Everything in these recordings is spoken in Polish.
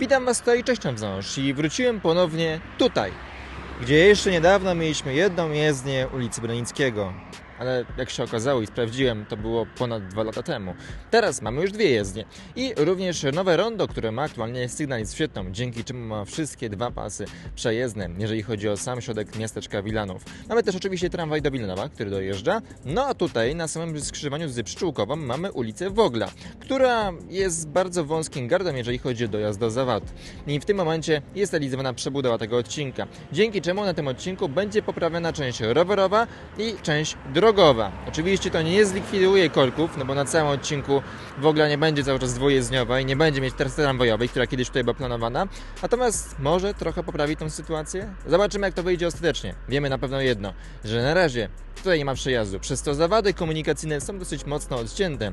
Witam Was tutaj, cześć tam wząż i wróciłem ponownie tutaj, gdzie jeszcze niedawno mieliśmy jedną jezdnię ulicy Bronickiego. Ale jak się okazało i sprawdziłem, to było ponad dwa lata temu. Teraz mamy już dwie jezdnie. I również nowe rondo, które ma aktualnie sygnalizację świetną, dzięki czemu ma wszystkie dwa pasy przejezdne, jeżeli chodzi o sam środek miasteczka Wilanów. Mamy też oczywiście tramwaj do Wilanowa, który dojeżdża. No a tutaj na samym skrzyżowaniu z Pszczółkową mamy ulicę Wogla, która jest bardzo wąskim gardłem, jeżeli chodzi o dojazd do Zawad. I w tym momencie jest realizowana przebudowa tego odcinka, dzięki czemu na tym odcinku będzie poprawiona część rowerowa i część drogowa. Oczywiście to nie zlikwiduje korków, no bo na całym odcinku w ogóle nie będzie cały czas dwujezdniowa i nie będzie mieć trasy tramwajowej, która kiedyś tutaj była planowana. Natomiast może trochę poprawi tą sytuację? Zobaczymy jak to wyjdzie ostatecznie. Wiemy na pewno jedno, że na razie tutaj nie ma przejazdu, przez to zawady komunikacyjne są dosyć mocno odcięte.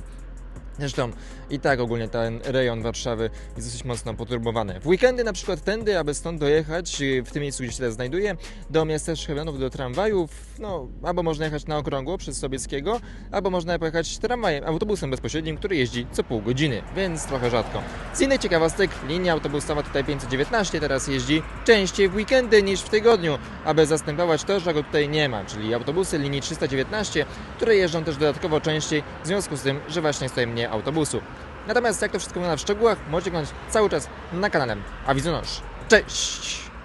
Zresztą i tak ogólnie ten rejon Warszawy jest dosyć mocno poturbowany. W weekendy na przykład tędy, aby stąd dojechać, yy, w tym miejscu, gdzie się teraz znajduję, do miasteczka Wilanów, do tramwajów, no albo można jechać na okrągło przez Sobieckiego, albo można pojechać tramwajem, autobusem bezpośrednim, który jeździ co pół godziny, więc trochę rzadko. Z innych ciekawostek, linia autobusowa tutaj 519 teraz jeździ częściej w weekendy niż w tygodniu, aby zastępować to, że go tutaj nie ma, czyli autobusy linii 319, które jeżdżą też dodatkowo częściej w związku z tym, że właśnie stoi autobusu. Natomiast jak to wszystko wygląda w szczegółach, możecie oglądać cały czas na kanale Awizonosz. Cześć!